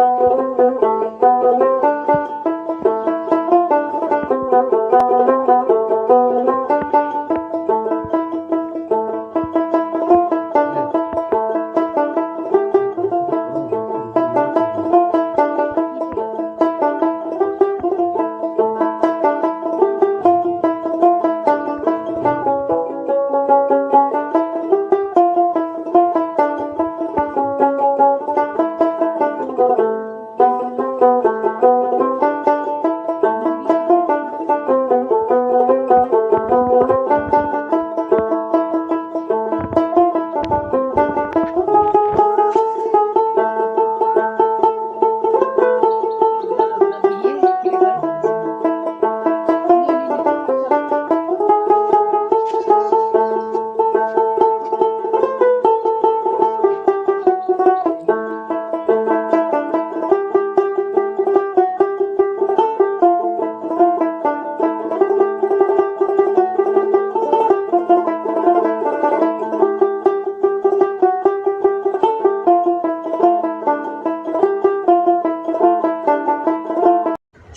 Música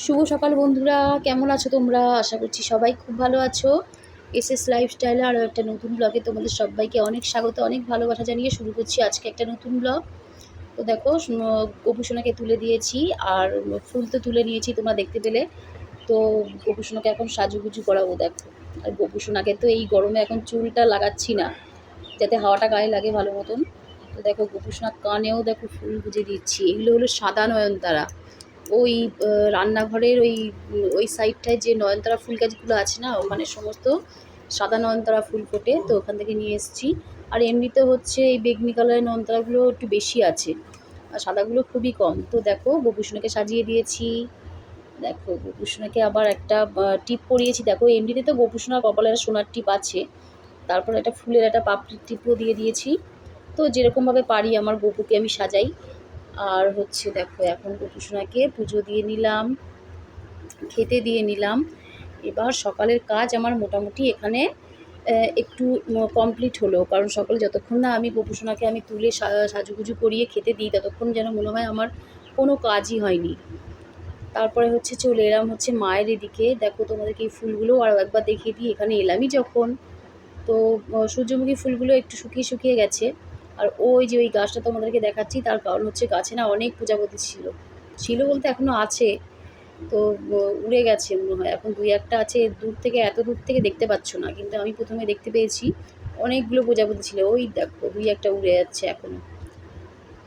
শুভ সকাল বন্ধুরা, কেমন আছো তোমরা? আশা করছি সবাই খুব ভালো আছো। এস এস লাইফস্টাইলে আরও একটা নতুন ব্লগে তোমাদের সবাইকে অনেক স্বাগত, অনেক ভালোবাসা জানিয়ে শুরু করছি আজকে একটা নতুন ব্লগ তো দেখো গোপুসোনাকে তুলে দিয়েছি, আর ফুল তো তুলে নিয়েছি তোমরা দেখতে পেলে। তো গোপুসোনাকে এখন সাজুগুজু করাবো, দেখো। আর গোপুসোনাকে তো এই গরমে এখন চুলটা লাগাচ্ছি না, যাতে হাওয়াটা গায়ে লাগে ভালো মতন। তো দেখো, গোপুসোনার কানেও দেখো ফুল গুজে দিচ্ছি। এগুলো হলো সাদা নয়নতারা। ওই রান্নাঘরের ওই ওই সাইডটায় যে নয়নতারা ফুল গাছগুলো আছে না মানে সমস্ত সাদা নয়নতারা ফুল ফোটে, তো ওখান থেকে নিয়ে এসেছি। আর এমনিতে হচ্ছে এই বেগনি কালারের নয়নতারাগুলো একটু বেশি আছে, আর সাদাগুলো খুবই কম। তো দেখো গোপুসোনাকে সাজিয়ে দিয়েছি। দেখো গোপুসোনাকে আবার একটা টিপ পরিয়েছি। দেখো, এমনিতে তো গোপুসোনার কপালে একটা সোনার টিপ আছে, তারপর একটা ফুলের একটা পাপড়ির টিপও দিয়ে দিয়েছি। তো যেরকমভাবে পারি আমার গপুকে আমি সাজাই। আর হচ্ছে দেখো, এখন গোপুসোনাকে পুজো দিয়ে নিলাম, খেতে দিয়ে নিলাম। এবার সকালের কাজ আমার মোটামুটি এখানে একটু কমপ্লিট হলো। কারণ সকালে যতক্ষণ না আমি গোপুসোনাকে আমি তুলে সাজুগুজু করিয়ে খেতে দিই, ততক্ষণ যেন মনে হয় আমার কোনো কাজই হয়নি। তারপরে হচ্ছে চলে এলাম হচ্ছে মায়ের এদিকে। দেখো তোমাদেরকে এই ফুলগুলো আরও একবার দেখিয়ে দিই। এখানে এলামই যখন। তো সূর্যমুখী ফুলগুলো একটু শুকিয়ে শুকিয়ে গেছে। আর ওই যে ওই গাছটা তোমাদেরকে দেখাচ্ছি, তার কারণ হচ্ছে গাছে না অনেক প্রজাপতি ছিল। ছিল বলতে এখনও আছে, তো উড়ে গেছে মনে হয়। এখন দুই একটা আছে, দূর থেকে, এত দূর থেকে দেখতে পাচ্ছ না, কিন্তু আমি প্রথমে দেখতে পেয়েছি অনেকগুলো প্রজাপতি ছিল। ওই দেখো, দুই একটা উড়ে যাচ্ছে এখনও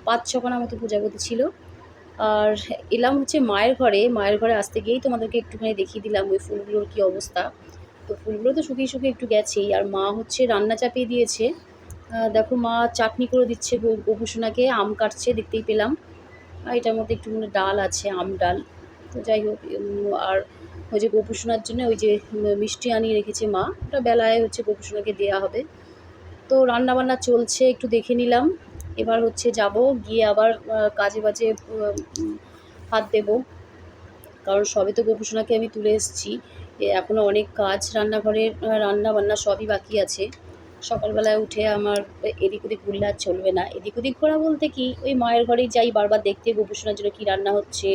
পাঁচ ছখানা মতো প্রজাপতি ছিল। আর এলাম হচ্ছে মায়ের ঘরে। মায়ের ঘরে আসতে গিয়েই তোমাদেরকে একটুখানি দেখিয়ে দিলাম ওই ফুলগুলোর কী অবস্থা। তো ফুলগুলো তো শুকিয়ে শুকিয়ে একটু গেছেই। আর মা হচ্ছে রান্না চাপিয়ে দিয়েছে। দেখো মা চাটনি করে দিচ্ছে গোপুসোনাকে, আম কাটছে, দেখতেই পেলাম। আর এটার মধ্যে একটু মানে ডাল আছে, আম ডাল। তো যাই হোক আর ওই যে গোপুসোনার জন্য ওই যে মিষ্টি আনিয়ে রেখেছে মা। ওটা বেলায় হচ্ছে গোপুসোনাকে দেওয়া হবে। তো রান্নাবান্না চলছে, একটু দেখে নিলাম। এবার হচ্ছে যাব, গিয়ে আবার কাজে বাজে হাত দেবো। কারণ সবে তো গোপুসোনাকে আমি তুলে এসেছি। এখনও অনেক কাজ, রান্নাঘরের রান্না বান্না সবই বাকি আছে। সকালবেলায় উঠে আমার এদিক ওদিক ঘুরলে আর চলবে না। এদিক ওদিক ঘোরা বলতে কি, ওই মায়ের ঘরেই যাই, বারবার দেখতে, গোপুসোনার জন্য কী রান্না হচ্ছে,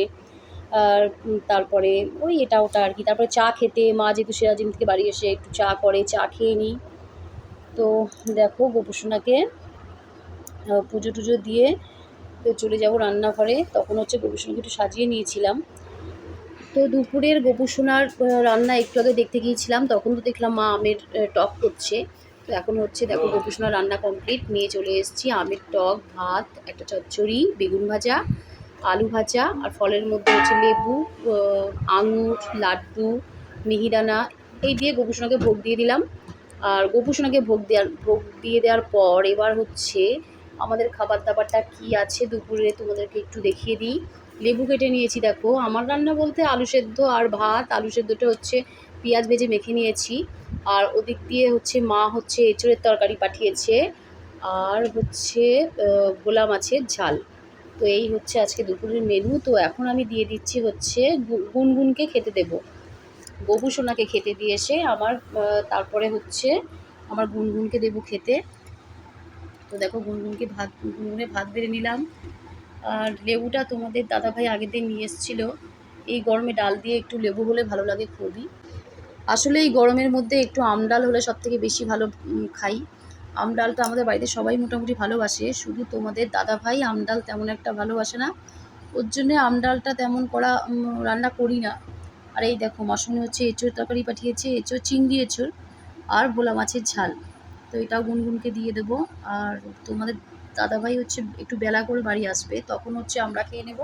আর তারপরে ওই এটা ওটা আর কি। তারপরে চা খেতে, মা যেহেতু সিরাজিম থেকে বাড়ি এসে একটু চা করে, চা খেয়ে নিই। তো দেখো গোপুসোনাকে পুজো টুজো দিয়ে তো চলে যাব রান্নাঘরে। তখন হচ্ছে গোপুসোনাকে একটু সাজিয়ে নিয়েছিলাম। তো দুপুরের গোপুসোনার রান্না একটু আগে দেখতে গিয়েছিলাম। তখন তো দেখলাম মা আমের টক করছে। তো এখন হচ্ছে দেখো গোপুসোনার রান্না কমপ্লিট নিয়ে চলে এসেছি আমের টক, ভাত, একটা চচ্চড়ি, বেগুন ভাজা, আলু ভাজা, আর ফলের মধ্যে হচ্ছে লেবু আঙুর, লাড্ডু, মিহিদানা। এই দিয়ে গোপুসোনাকে ভোগ দিয়ে দিলাম। আর গোপুসোনাকে ভোগ দেওয়ার ভোগ দিয়ে দেওয়ার পর এবার হচ্ছে আমাদের খাবার দাবারটা কি আছে দুপুরে তোমাদেরকে একটু দেখিয়ে দিই। লেবু কেটে নিয়েছি দেখো। আমার রান্না বলতে আলু সেদ্ধ আর ভাত। আলু সেদ্ধটা হচ্ছে পেঁয়াজ ভেজে মেখে নিয়েছি। আর ওদিক দিয়ে হচ্ছে মা হচ্ছে এঁচড়ের তরকারি পাঠিয়েছে। আর হচ্ছে ভোলা মাছের ঝাল। তো এই হচ্ছে আজকে দুপুরের মেনু তো এখন আমি দিয়ে দিচ্ছি হচ্ছে গুনগুনকে খেতে দেবো। গবু সোনাকে খেতে দিয়ে এসে আমার তারপরে হচ্ছে আমার গুনগুনকে দেবো খেতে। তো দেখো গুনগুনকে ভাত, গুনগুনে ভাত বেড়ে নিলাম। আর লেবুটা তোমাদের দাদাভাই আগের দিন নিয়ে এসেছিল। এই গরমে ডাল দিয়ে একটু লেবু হলে ভালো লাগে খুবই। আসলে এই গরমের মধ্যে একটু আমডাল হলে সব থেকে বেশি ভালো খাই। আমডালটা আমাদের বাড়িতে সবাই মোটামুটি ভালোবাসে, শুধু তোমাদের দাদা দাদাভাই আমডাল তেমন একটা ভালোবাসে না। ওর জন্যে আমডালটা তেমন করা রান্না করি না। আর এই দেখো মশনে হচ্ছে এঁচোড় তরকারি পাঠিয়েছে এঁচোড় চিংড়ি এঁচোড় আর ভোলা মাছের ঝাল। তো এটাও গুনগুনকে দিয়ে দেবো। আর তোমাদের দাদাভাই হচ্ছে একটু বেলা করে বাড়ি আসবে, তখন হচ্ছে আমরা খেয়ে নেব।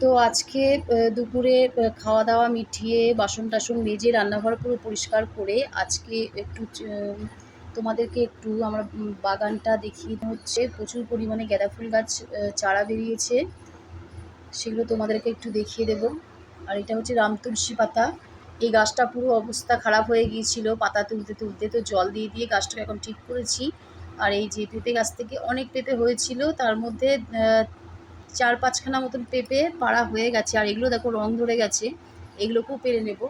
তো আজকে দুপুরে খাওয়া দাওয়া মিটিয়ে বাসন টাসন মেজে রান্নাঘর পুরো পরিষ্কার করে আজকে একটু তোমাদেরকে একটু আমার বাগানটা দেখিয়ে হচ্ছে প্রচুর পরিমাণে গাঁদা ফুল গাছ চারা বেরিয়েছে। সেগুলো তোমাদেরকে একটু দেখিয়ে দেব। আর এটা হচ্ছে রাম তুলসী পাতা। এই গাছটা পুরো অবস্থা খারাপ হয়ে গিয়েছিল পাতা তুলতে তুলতে। তো জল দিয়ে দিয়ে গাছটাকে এখন ঠিক করেছি। আর এই যে পেঁপে গাছ থেকে অনেক পেঁপে হয়েছিল। তার মধ্যে চার পাঁচখানা মতন পেঁপে পাড়া হয়ে গেছে। আর এগুলো দেখো রং ধরে গেছে। এগুলোকেও পেরে নেব।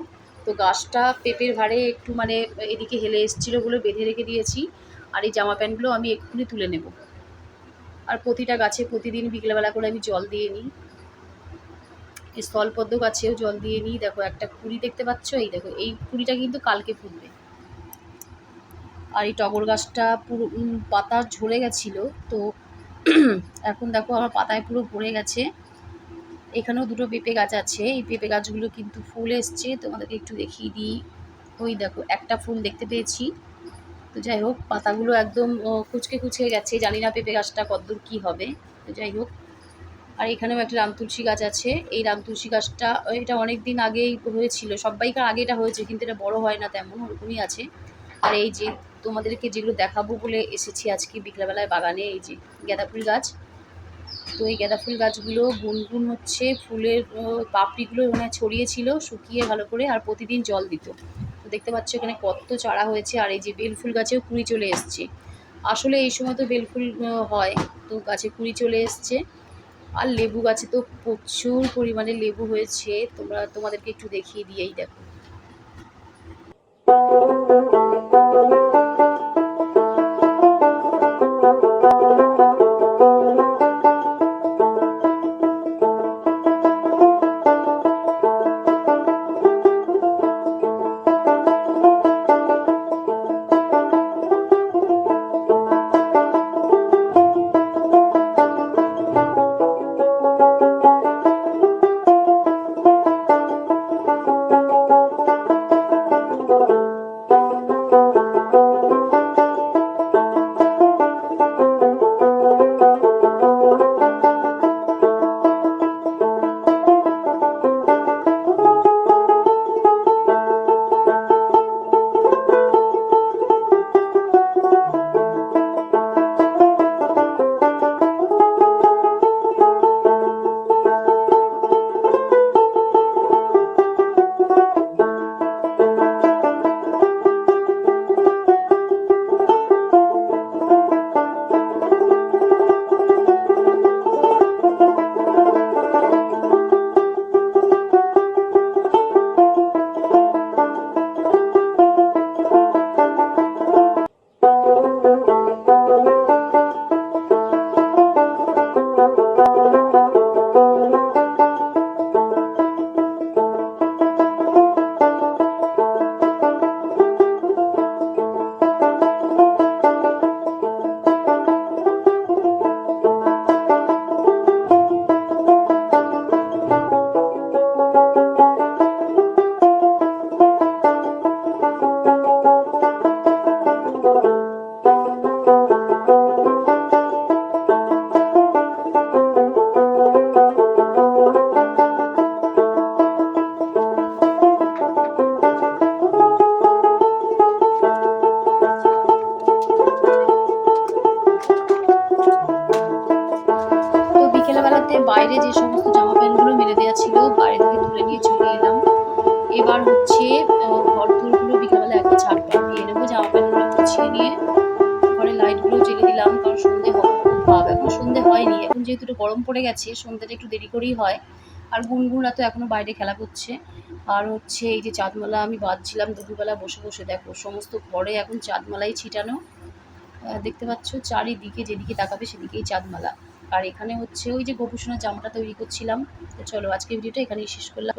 তো গাছটা পেঁপের ভারে একটু মানে এদিকে হেলে এসেছিল বলে বেঁধে রেখে দিয়েছি। আর এই জামা প্যান্টগুলো আমি এক্ষুনি তুলে নেব। আর প্রতিটা গাছে প্রতিদিন বিকেলবেলা করে আমি জল দিয়ে নিই। স্থলপদ্ম গাছেও জল দিয়ে নিই। দেখো একটা কুড়ি দেখতে পাচ্ছ? এই দেখো, এই কুড়িটা কিন্তু কালকে ফুটবে। আর এই টগর গাছটা পুরো পাতা ঝরে গেছিল। তো এখন দেখো আমার পাতায় পুরো পড়ে গেছে। এখানেও দুটো পেঁপে গাছ আছে। এই পেঁপে গাছগুলো কিন্তু ফুল এসছে। তোমাদেরকে একটু দেখিয়ে দিই। ওই দেখো, একটা ফুল দেখতে পেয়েছি। তো যাই হোক, পাতাগুলো একদম কুচকে কুচকে গেছে। জানি না পেঁপে গাছটা কতদূর কী হবে। তো যাই হোক, আর এখানেও একটা রাম তুলসী গাছ আছে। এই রাম তুলসী গাছটা এটা অনেক দিন আগেই হয়েছিল। সবাইকার আগে এটা হয়েছে, কিন্তু এটা বড় হয় না তেমন, ওরকমই আছে। আর এই যে তোমাদেরকে যেগুলো দেখাবো বলে এসেছি আজকে বিকেলবেলায় বাগানে, এই যে গাঁদা ফুল গাছ। তো এই গাঁদা ফুল গাছগুলো গুনগুন হচ্ছে, ফুলের পাপড়িগুলো ওখানে ছড়িয়েছিল শুকিয়ে ভালো করে, আর প্রতিদিন জল দিত। তো দেখতে পাচ্ছ এখানে কত চারা হয়েছে, আর এই যে বেল ফুল গাছেও কুড়ি চলে এসছে। আসলে এই সময় তো বেল ফুল হয়, তো গাছে কুড়ি চলে এসছে। আর লেবু গাছে তো প্রচুর পরিমাণে লেবু হয়েছে, তোমরা, তোমাদেরকে একটু দেখিয়ে দিয়েই দেখো। বাইরে যে সমস্ত জামা প্যান্টগুলো মেলে দেওয়া ছিল, বাইরে থেকে তুলে নিয়ে চলে এলাম। এবার হচ্ছে ঘর দোরগুলো বিকেলবেলা একটা ঝাড়পাট দিয়ে নেব, জামা প্যান্টগুলো গুছিয়ে নিয়ে ঘরে লাইটগুলো জ্বেলে দিলাম, কারণ সন্ধে ভাব এখন সন্ধে হয়নি। এখন যেহেতু একটু গরম পড়ে গেছে, সন্ধ্যেটা একটু দেরি করেই হয়। আর গুনগুনরা তো এখনও বাইরে খেলা করছে। আর হচ্ছে, এই যে চাঁদমালা আমি বাঁধছিলাম দুপুরবেলা, বসে বসে দেখো, সমস্ত ঘরে এখন চাঁদমালাই ছিটানো। দেখতে পাচ্ছ, চারিদিকে যেদিকে তাকাবে সেদিকেই চাঁদমালা। আর এখানে হচ্ছে ওই যে গোপুসোনার জামাটা তৈরি করছিলাম। তো চলো আজকে ভিডিওটা এখানেই শেষ করলাম।